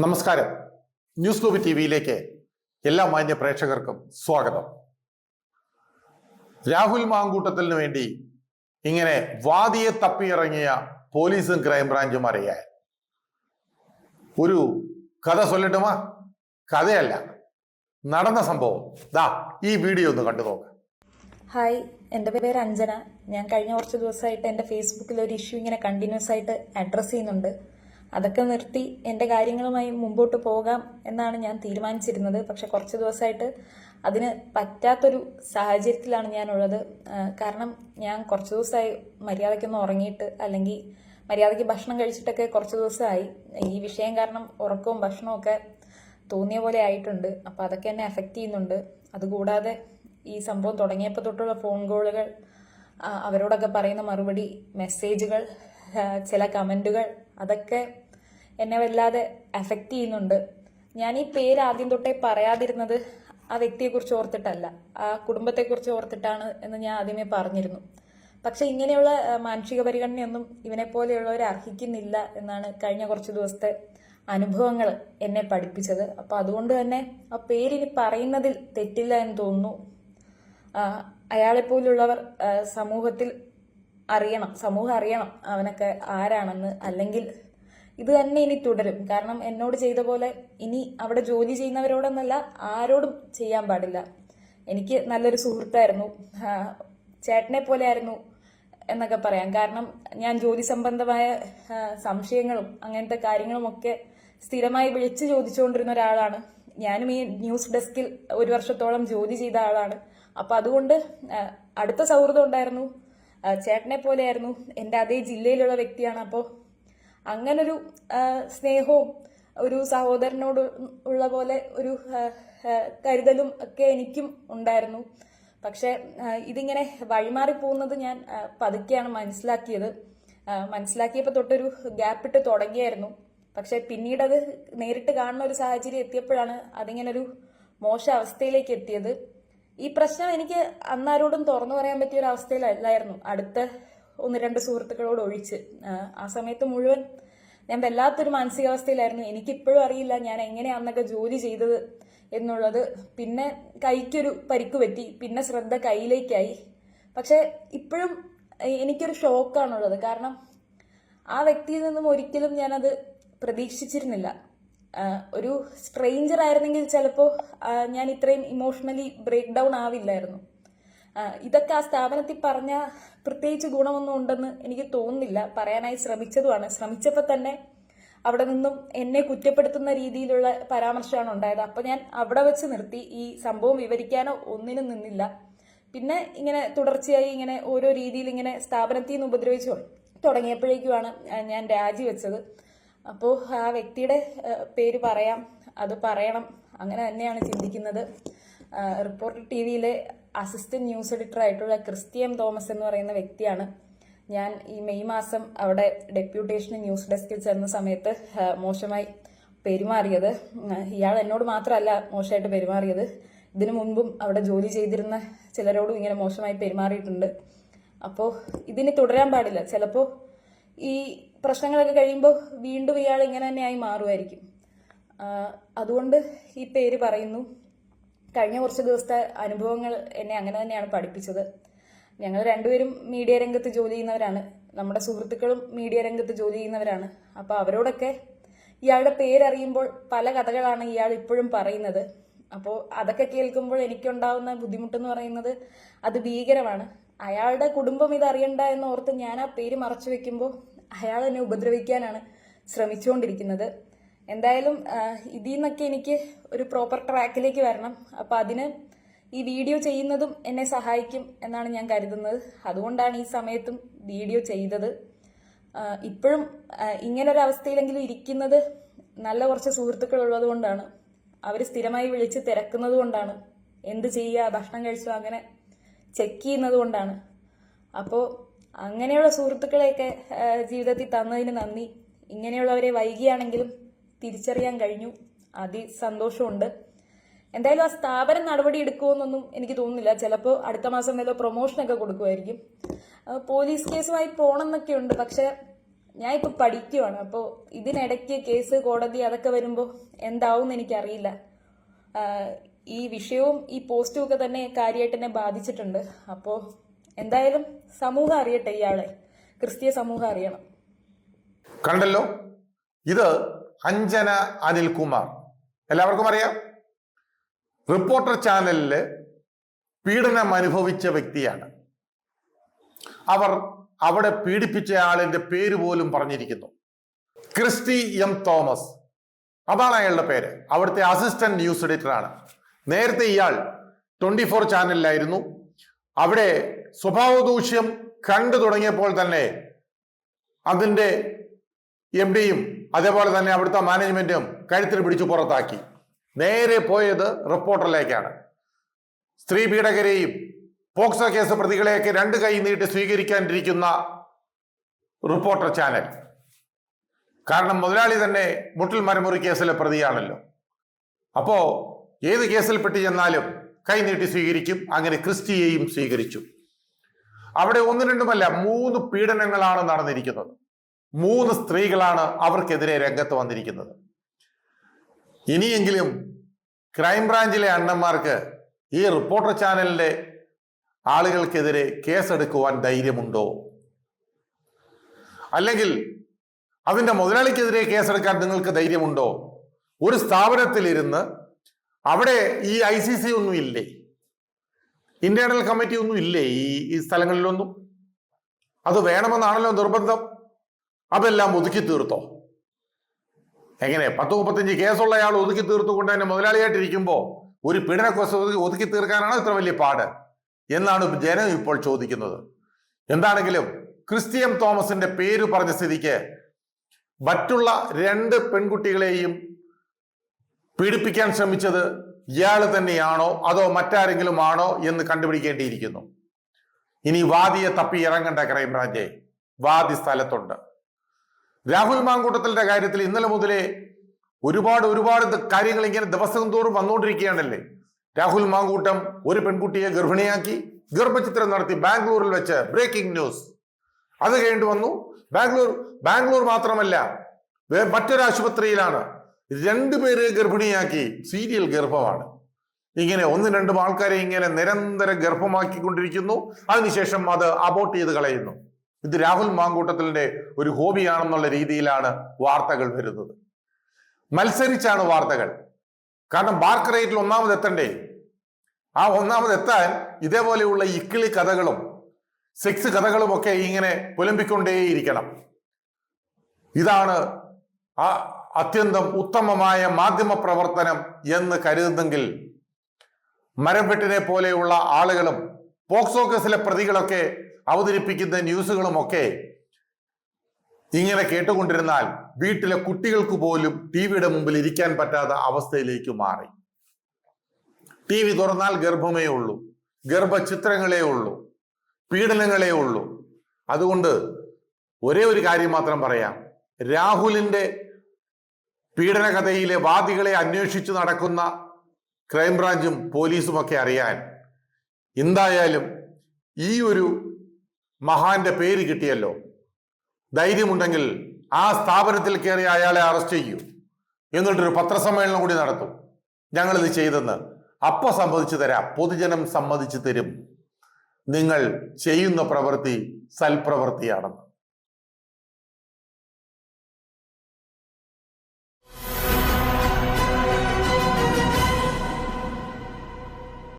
നമസ്കാരം. News lobby T വിയിലേക്ക് എല്ലാ മാന്യ പ്രേക്ഷകർക്കും സ്വാഗതം. രാഹുൽ മാങ്കൂട്ടത്തിന് വേണ്ടി ഇങ്ങനെ വാദിയെ തപ്പിയിറങ്ങിയ പോലീസും ക്രൈംബ്രാഞ്ചും അറിയാൻ. ഒരു കഥ ചൊല്ലട്ടുമാ? കഥയല്ല. നടന്ന സംഭവം. ദാ ഈ വീഡിയോ ഒന്ന് കണ്ടു നോക്ക്. ഹായ് എന്റെ പേര് അഞ്ജന. ഞാൻ കഴിഞ്ഞ കുറച്ച് ദിവസമായിട്ട് എന്റെ ഫേസ്ബുക്കിൽ ഒരു ഇഷ്യൂ ഇങ്ങനെ കണ്ടിന്യൂസ് ആയിട്ട് അഡ്രസ്സ് ചെയ്യുന്നുണ്ട്. അതൊക്കെ നിർത്തി എന്റെ കാര്യങ്ങളുമായി മുമ്പോട്ട് പോകാം എന്നാണ് ഞാൻ തീരുമാനിച്ചിരുന്നത്. പക്ഷെ കുറച്ച് ദിവസമായിട്ട് അതിന് പറ്റാത്തൊരു സാഹചര്യത്തിലാണ് ഞാനുള്ളത്. കാരണം ഞാൻ കുറച്ച് ദിവസമായി മര്യാദയ്ക്കൊന്ന് ഉറങ്ങിയിട്ട് അല്ലെങ്കിൽ മര്യാദയ്ക്ക് ഭക്ഷണം കഴിച്ചിട്ടൊക്കെ കുറച്ച് ദിവസമായി. ഈ വിഷയം കാരണം ഉറക്കവും ഭക്ഷണവും ഒക്കെ തോന്നിയ പോലെ ആയിട്ടുണ്ട്. അപ്പോൾ അതൊക്കെ എന്നെ അഫക്റ്റ് ചെയ്യുന്നുണ്ട്. അതുകൂടാതെ ഈ സംഭവം തുടങ്ങിയപ്പോൾ തൊട്ടുള്ള ഫോൺ കോളുകൾ അവരോടൊക്കെ പറയുന്ന മറുപടി മെസ്സേജുകൾ ചില കമന്റുകൾ അതൊക്കെ എന്നെ വല്ലാതെ എഫക്റ്റ് ചെയ്യുന്നുണ്ട്. ഞാൻ ഈ പേര് ആദ്യം തൊട്ടേ പറയാതിരുന്നത് ആ വ്യക്തിയെക്കുറിച്ച് ഓർത്തിട്ടല്ല. ആ കുടുംബത്തെക്കുറിച്ച് ഓർത്തിട്ടാണ് എന്ന് ഞാൻ ആദ്യമേ പറഞ്ഞിരുന്നു. പക്ഷെ ഇങ്ങനെയുള്ള മാനുഷിക പരിഗണനയൊന്നും ഇവനെ പോലെയുള്ളവർ അർഹിക്കുന്നില്ല എന്നാണ് കഴിഞ്ഞ കുറച്ച് ദിവസത്തെ അനുഭവങ്ങൾ എന്നെ പഠിപ്പിച്ചത്. അപ്പോൾ അതുകൊണ്ട് തന്നെ ആ പേരിനി പറയുന്നതിൽ തെറ്റില്ല എന്ന് തോന്നുന്നു. അയാളെപ്പോലുള്ളവർ സമൂഹത്തിൽ അറിയണം സമൂഹം അറിയണം അവനൊക്കെ ആരാണെന്ന്. അല്ലെങ്കിൽ ഇത് തന്നെ ഇനി തുടരും. കാരണം എന്നോട് ചെയ്ത പോലെ ഇനി അവിടെ ജോലി ചെയ്യുന്നവരോടൊന്നല്ല ആരോടും ചെയ്യാൻ പാടില്ല. എനിക്ക് നല്ലൊരു സുഹൃത്തായിരുന്നു. ചേട്ടനെ പോലെ ആയിരുന്നു എന്നൊക്കെ പറയാം. കാരണം ഞാൻ ജോലി സംബന്ധമായ സംശയങ്ങളും അങ്ങനത്തെ കാര്യങ്ങളുമൊക്കെ സ്ഥിരമായി വിളിച്ചു ചോദിച്ചുകൊണ്ടിരുന്ന ഒരാളാണ്. ഞാനും ഈ ന്യൂസ് ഡെസ്കിൽ ഒരു വർഷത്തോളം ജോലി ചെയ്ത ആളാണ്. അപ്പൊ അതുകൊണ്ട് അടുത്ത സൗഹൃദം ഉണ്ടായിരുന്നു. ചേട്ടനെ പോലെയായിരുന്നു. എന്റെ അതേ ജില്ലയിലുള്ള വ്യക്തിയാണ്. അപ്പോൾ അങ്ങനൊരു സ്നേഹവും ഒരു സഹോദരനോട് ഉള്ള പോലെ ഒരു കരുതലും ഒക്കെ എനിക്കും ഉണ്ടായിരുന്നു. പക്ഷെ ഇതിങ്ങനെ വഴിമാറി പോകുന്നത് ഞാൻ പതുക്കെയാണ് മനസ്സിലാക്കിയത്. മനസ്സിലാക്കിയപ്പോൾ തൊട്ടൊരു ഗ്യാപ്പിട്ട് തുടങ്ങിയായിരുന്നു. പക്ഷെ പിന്നീട് അത് നേരിട്ട് കാണുന്ന ഒരു സാഹചര്യം എത്തിയപ്പോഴാണ് അതിങ്ങനെ ഒരു മോശ അവസ്ഥയിലേക്ക് എത്തിയത്. ഈ പ്രശ്നം എനിക്ക് അന്നാരോടും തുറന്നു പറയാൻ പറ്റിയ ഒരു അവസ്ഥയിലല്ലായിരുന്നു. അടുത്ത ഒന്ന് രണ്ട് സുഹൃത്തുക്കളോട് ഒഴിച്ച്. ആ, സമയത്ത് മുഴുവൻ ഞാൻ വല്ലാത്തൊരു മാനസികാവസ്ഥയിലായിരുന്നു. എനിക്കിപ്പോഴും അറിയില്ല ഞാൻ എങ്ങനെയാന്നൊക്കെ ജോലി ചെയ്തത് എന്നുള്ളത്. പിന്നെ കൈക്കൊരു പരിക്ക് പറ്റി. പിന്നെ ശ്രദ്ധ കയ്യിലേക്കായി. പക്ഷെ ഇപ്പോഴും എനിക്കൊരു ഷോക്കാണുള്ളത്. കാരണം ആ വ്യക്തിയിൽ നിന്നും ഒരിക്കലും ഞാനത് പ്രതീക്ഷിച്ചിരുന്നില്ല. ഒരു സ്ട്രെയിഞ്ചർ ആയിരുന്നെങ്കിൽ ചിലപ്പോൾ ഞാൻ ഇത്രയും ഇമോഷണലി ബ്രേക്ക് ഡൗൺ ആവില്ലായിരുന്നു. ഇതൊക്കെ ആ സ്ഥാപനത്തിൽ പറഞ്ഞ പ്രത്യേകിച്ച് ഗുണമൊന്നും ഉണ്ടെന്ന് എനിക്ക് തോന്നുന്നില്ല. പറയാനായി ശ്രമിച്ചതുമാണ്. ശ്രമിച്ചപ്പോൾ തന്നെ അവിടെ നിന്നും എന്നെ കുറ്റപ്പെടുത്തുന്ന രീതിയിലുള്ള പരാമർശമാണ് ഉണ്ടായത്. അപ്പൊ ഞാൻ അവിടെ വെച്ച് നിർത്തി. ഈ സംഭവം വിവരിക്കാനോ ഒന്നിനും നിന്നില്ല. പിന്നെ ഇങ്ങനെ തുടർച്ചയായി ഇങ്ങനെ ഓരോ രീതിയിൽ ഇങ്ങനെ സ്ഥാപനത്തിൽ നിന്ന് ഉപദ്രവിച്ചു തുടങ്ങിയപ്പോഴേക്കുമാണ് ഞാൻ രാജിവെച്ചത് അപ്പോൾ ആ വ്യക്തിയുടെ പേര് പറയാം. അത് പറയണം. അങ്ങനെ തന്നെയാണ് ചിന്തിക്കുന്നത്. റിപ്പോർട്ടർ ടി വിയിലെ അസിസ്റ്റന്റ് ന്യൂസ് എഡിറ്റർ ആയിട്ടുള്ള ക്രിസ്ത്യൻ തോമസ് എന്ന് പറയുന്ന വ്യക്തിയാണ്. ഞാൻ ഈ മെയ് മാസം അവിടെ ഡെപ്യൂട്ടേഷന് ന്യൂസ് ഡെസ്കിൽ ചെന്ന സമയത്ത് മോശമായി പെരുമാറിയത്. ഇയാൾ എന്നോട് മാത്രമല്ല മോശമായിട്ട് പെരുമാറിയത്. ഇതിനു മുൻപും അവിടെ ജോലി ചെയ്തിരുന്ന ചിലരോടും ഇങ്ങനെ മോശമായി പെരുമാറിയിട്ടുണ്ട്. അപ്പോൾ ഇതിന് തുടരാൻ പാടില്ല. ചിലപ്പോൾ ഈ പ്രശ്നങ്ങളൊക്കെ കഴിയുമ്പോൾ വീണ്ടും ഇയാൾ ഇങ്ങനെ തന്നെയായി മാറുമായിരിക്കും. അതുകൊണ്ട് ഈ പേര് പറയുന്നു. കഴിഞ്ഞ കുറച്ച് ദിവസത്തെ അനുഭവങ്ങൾ എന്നെ അങ്ങനെ തന്നെയാണ് പഠിപ്പിച്ചത്. ഞങ്ങൾ രണ്ടുപേരും മീഡിയ രംഗത്ത് ജോലി ചെയ്യുന്നവരാണ്. നമ്മുടെ സുഹൃത്തുക്കളും മീഡിയ രംഗത്ത് ജോലി ചെയ്യുന്നവരാണ്. അപ്പോൾ അവരോടൊക്കെ ഇയാളുടെ പേരറിയുമ്പോൾ പല കഥകളാണ് ഇയാൾ ഇപ്പോഴും പറയുന്നത്. അപ്പോൾ അതൊക്കെ കേൾക്കുമ്പോൾ എനിക്കുണ്ടാവുന്ന ബുദ്ധിമുട്ടെന്ന് പറയുന്നത് അത് ഭീകരമാണ്. അയാളുടെ കുടുംബം ഇത് അറിയണ്ട എന്ന് ഓർത്ത് ഞാൻ ആ പേര് മറച്ചു വെക്കുമ്പോൾ അയാൾ എന്നെ ഉപദ്രവിക്കാനാണ് ശ്രമിച്ചുകൊണ്ടിരിക്കുന്നത്. എന്തായാലും ഇതിൽ നിന്നൊക്കെ എനിക്ക് ഒരു പ്രോപ്പർ ട്രാക്കിലേക്ക് വരണം. അപ്പം അതിന് ഈ വീഡിയോ ചെയ്യുന്നതും എന്നെ സഹായിക്കും എന്നാണ് ഞാൻ കരുതുന്നത്. അതുകൊണ്ടാണ് ഈ സമയത്തും വീഡിയോ ചെയ്തത്. ഇപ്പോഴും ഇങ്ങനൊരവസ്ഥയിലെങ്കിലും ഇരിക്കുന്നത് നല്ല കുറച്ച് സുഹൃത്തുക്കൾ ഉള്ളത് കൊണ്ടാണ്. അവർ സ്ഥിരമായി വിളിച്ച് തിരക്കുന്നത് കൊണ്ടാണ്. എന്ത് ചെയ്യുക ഭക്ഷണം കഴിച്ചോ അങ്ങനെ ചെക്ക് ചെയ്യുന്നത് കൊണ്ടാണ്. അപ്പോൾ അങ്ങനെയുള്ള സുഹൃത്തുക്കളെയൊക്കെ ജീവിതത്തിൽ തന്നതിന് നന്ദി. ഇങ്ങനെയുള്ളവരെ വൈകിയാണെങ്കിലും തിരിച്ചറിയാൻ കഴിഞ്ഞു. അതി സന്തോഷമുണ്ട് എന്തായാലും ആ സ്ഥാപനം നടപടി എടുക്കുമെന്നൊന്നും എനിക്ക് തോന്നുന്നില്ല. ചിലപ്പോൾ അടുത്ത മാസം വല്ല പ്രൊമോഷനൊക്കെ കൊടുക്കുമായിരിക്കും പോലീസ് കേസുമായി പോകണമെന്നൊക്കെ ഉണ്ട് പക്ഷെ ഞാൻ ഇപ്പൊ പഠിക്കുവാണ്. അപ്പോൾ ഇതിനിടയ്ക്ക് കേസ് കോടതി അതൊക്കെ വരുമ്പോൾ എന്താവും എന്ന് എനിക്കറിയില്ല ഈ വിഷയവും ഈ പോസ്റ്റും ഒക്കെ തന്നെ കാര്യമായിട്ട് എന്നെ ബാധിച്ചിട്ടുണ്ട്. അപ്പോൾ എന്തായാലും സമൂഹം അറിയട്ടെ ഇയാളെ. ക്രിസ്തീയ സമൂഹം അറിയണം. കണ്ടല്ലോ? ഇത് അഞ്ജന അനിൽകുമാർ എല്ലാവർക്കും അറിയാം? റിപ്പോർട്ടർ ചാനലിൽ പീഡനം അനുഭവിച്ച വ്യക്തിയാണ്. അവർ അവിടെ പീഡിപ്പിച്ച ആളിന്റെ പേര് പോലും പറഞ്ഞിരിക്കുന്നു. ക്രിസ്റ്റി എം തോമസ്. അതാണ് അയാളുടെ പേര്. അവിടുത്തെ അസിസ്റ്റന്റ് ന്യൂസ് എഡിറ്റർ ആണ് നേരത്തെ ഇയാൾ ട്വന്റി ഫോർ ചാനലിലായിരുന്നു. അവിടെ സ്വഭാവദൂഷ്യം കണ്ടു തുടങ്ങിയപ്പോൾ തന്നെ അതിന്റെ എം ഡിയും അതേപോലെ തന്നെ അവിടുത്തെ മാനേജ്മെന്റും കഴുത്തിൽ പിടിച്ചു പുറത്താക്കി. നേരെ പോയത് റിപ്പോർട്ടറിലേക്കാണ്. സ്ത്രീ പീഡകരെയും പോക്സോ കേസ് പ്രതികളെയൊക്കെ രണ്ട് കൈ നീട്ടി സ്വീകരിക്കാനിരിക്കുന്ന റിപ്പോർട്ടർ ചാനൽ. കാരണം മുതലാളി തന്നെ മുട്ടിൽ മരമുറി കേസിലെ പ്രതിയാണല്ലോ. അപ്പോ ഏത് കേസിൽ പെട്ടി ചെന്നാലും കൈ നീട്ടി സ്വീകരിക്കും അങ്ങനെ ക്രിസ്റ്റിയെയും സ്വീകരിച്ചു. അവിടെ ഒന്ന് രണ്ടുമല്ല മൂന്ന് പീഡനങ്ങളാണ് നടന്നിരിക്കുന്നത്. മൂന്ന് സ്ത്രീകളാണ് അവർക്കെതിരെ രംഗത്ത് വന്നിരിക്കുന്നത്. ഇനിയെങ്കിലും ക്രൈംബ്രാഞ്ചിലെ അണ്ണന്മാർക്ക് ഈ റിപ്പോർട്ടർ ചാനലിന്റെ ആളുകൾക്കെതിരെ കേസെടുക്കുവാൻ ധൈര്യമുണ്ടോ? അല്ലെങ്കിൽ അതിന്റെ മുതലാളിക്കെതിരെ കേസെടുക്കാൻ നിങ്ങൾക്ക് ധൈര്യമുണ്ടോ? ഒരു സ്ഥാപനത്തിലിരുന്ന് അവിടെ ഈ ഐ സി സി ഒന്നും ഇല്ലേ? ഇന്റേണൽ കമ്മിറ്റി ഒന്നും ഇല്ലേ ഈ ഈ സ്ഥലങ്ങളിലൊന്നും? അത് വേണമെന്നാണല്ലോ നിർബന്ധം. അതെല്ലാം ഒതുക്കി തീർത്തോ? എങ്ങനെ? പത്ത് മുപ്പത്തഞ്ച് കേസുള്ള അയാൾ ഒതുക്കി തീർത്തുകൊണ്ട് തന്നെ മുതലാളിയായിട്ടിരിക്കുമ്പോൾ ഒരു പീഡന ഒതുക്കി ഒതുക്കി തീർക്കാനാണോ ഇത്ര വലിയ പാട്? എന്നാണ് ജനം ഇപ്പോൾ ചോദിക്കുന്നത്. എന്താണെങ്കിലും ക്രിസ്ത്യൻ തോമസിന്റെ പേര് പറഞ്ഞ സ്ഥിതിക്ക് മറ്റുള്ള രണ്ട് പെൺകുട്ടികളെയും പീഡിപ്പിക്കാൻ ശ്രമിച്ചത് ഇയാൾ തന്നെയാണോ അതോ മറ്റാരെങ്കിലും ആണോ എന്ന് കണ്ടുപിടിക്കേണ്ടിയിരിക്കുന്നു. ഇനി വാദിയെ തപ്പി ഇറങ്ങേണ്ട ക്രൈംബ്രാഞ്ചെ. വാദി സ്ഥലത്തുണ്ട്. രാഹുൽ മാങ്കൂട്ടത്തിന്റെ കാര്യത്തിൽ ഇന്നലെ മുതലേ ഒരുപാട് ഒരുപാട് കാര്യങ്ങൾ ഇങ്ങനെ ദിവസം തോറും വന്നുകൊണ്ടിരിക്കുകയാണല്ലേ? രാഹുൽ മാങ്കൂട്ടം ഒരു പെൺകുട്ടിയെ ഗർഭിണിയാക്കി ഗർഭചിത്രം നടത്തി ബാംഗ്ലൂരിൽ വെച്ച് ബ്രേക്കിംഗ് ന്യൂസ് അത് കഴിഞ്ഞിട്ട് വന്നു. ബാംഗ്ലൂർ ബാംഗ്ലൂർ മാത്രമല്ല മറ്റൊരു ആശുപത്രിയിലാണ്. രണ്ടുപേരെ ഗർഭിണിയാക്കി സീരിയൽ ഗർഭമാണ്. ഇങ്ങനെ ഒന്നും രണ്ടും ആൾക്കാരെ ഇങ്ങനെ നിരന്തരം ഗർഭമാക്കിക്കൊണ്ടിരിക്കുന്നു. അതിനുശേഷം അത് അബോട്ട് ചെയ്ത് കളയുന്നു. ഇത് രാഹുൽ മാങ്കൂട്ടത്തിലിന്റെ ഒരു ഹോബിയാണെന്നുള്ള രീതിയിലാണ് വാർത്തകൾ വരുന്നത്. മത്സരിച്ചാണ് വാർത്തകൾ. കാരണം ബാർക്ക് റേറ്റിൽ ഒന്നാമത് എത്തണ്ടേ? ആ ഒന്നാമത് എത്താൻ ഇതേപോലെയുള്ള ഇക്കിളി കഥകളും സെക്സ് കഥകളും ഒക്കെ ഇങ്ങനെ പുലമ്പിക്കൊണ്ടേയിരിക്കണം. ഇതാണ് ആ അത്യന്തം ഉത്തമമായ മാധ്യമ പ്രവർത്തനം എന്ന് കരുതുന്നെങ്കിൽ മരംവെട്ടിനെ പോലെയുള്ള ആളുകളും പോക്സോ കേസിലെ പ്രതികളൊക്കെ അവതരിപ്പിക്കുന്ന ന്യൂസുകളുമൊക്കെ ഇങ്ങനെ കേട്ടുകൊണ്ടിരുന്നാൽ വീട്ടിലെ കുട്ടികൾക്ക് പോലും ടി വിയുടെ മുമ്പിൽ ഇരിക്കാൻ പറ്റാത്ത അവസ്ഥയിലേക്ക് മാറി. ടി വി തുറന്നാൽ ഗർഭമേ ഉള്ളൂ ഗർഭചിത്രങ്ങളേ ഉള്ളൂ പീഡനങ്ങളേ ഉള്ളൂ. അതുകൊണ്ട് ഒരേ ഒരു കാര്യം മാത്രം പറയാം. രാഹുലിന്റെ പീഡനകഥയിലെ വാദികളെ അന്വേഷിച്ചു നടക്കുന്ന ക്രൈംബ്രാഞ്ചും പോലീസും ഒക്കെ അറിയാൻ എന്തായാലും ഈ ഒരു മഹാന്റെ പേര് കിട്ടിയല്ലോ. ധൈര്യമുണ്ടെങ്കിൽ ആ സ്ഥാപനത്തിൽ കയറി അയാളെ അറസ്റ്റ് ചെയ്യൂ. എന്നിട്ടൊരു പത്രസമ്മേളനം കൂടി നടത്തും. ഞങ്ങളിത് ചെയ്തെന്ന്. അപ്പൊ സമ്മതിച്ചു തരാം. പൊതുജനം സമ്മതിച്ചു തരും. നിങ്ങൾ ചെയ്യുന്ന പ്രവൃത്തി സൽപ്രവൃത്തിയാണെന്ന്.